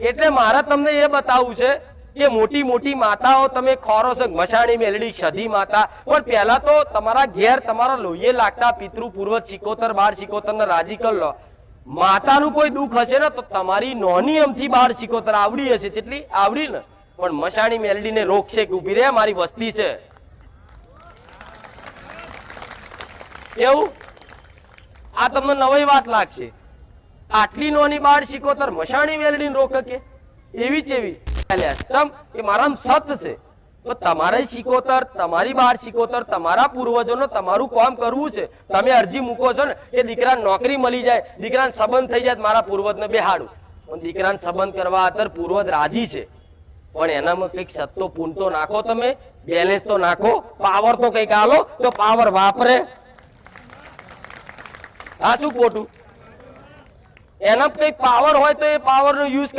એટલે મારે તમને એ બતાવવું છે કે મોટી મોટી માતાઓ તમે ખોરો છો મશાણી મેલડી સધી માતા. પણ પહેલા તો તમારા ઘેર તમારા લોહીએ લાગતા પિતૃ, પૂર્વજ, સિકોતર બાર સિકોતર ને રાજી કરી લો. માતાનું કોઈ દુઃખ હશે ને તો તમારી નોની અમથી બાર સિકોતર આવડી હશે. જેટલી આવડી ને. પણ મશાણી મેલડીને રોકશે કે ઊભી રે મારી વસ્તી છે. એવું? આ તમને નવી વાત લાગશે. આટલી નોની બાળ શીખોતર મશાણી વેલડી રોકે એવી ચેવી અષ્ટમ એ મારામ સત છે. તો તમારે શીખોતર તમારી બહાર શીખોતર તમારા પૂર્વજોનો તમારું કામ કરવું છે. તમે અરજી મૂકો છો ને, કે દીકરાને નોકરી મળી જાય, દીકરાને સંબંધ થઈ જાય, મારા પૂર્વજને બેહાડું. પણ દીકરાને સંબંધ કરવા આતર પૂર્વજ રાજી છે. પણ એનામાં કંઈક સત્તો પૂનતો નાખો તમે બેલેન્સ તો નાખો પાવર તો કંઈક આલો, તો પાવર વાપરે. આ શું ખોટું? એના કંઈક પાવર હોય તો એ પાવર નો યુઝ કરી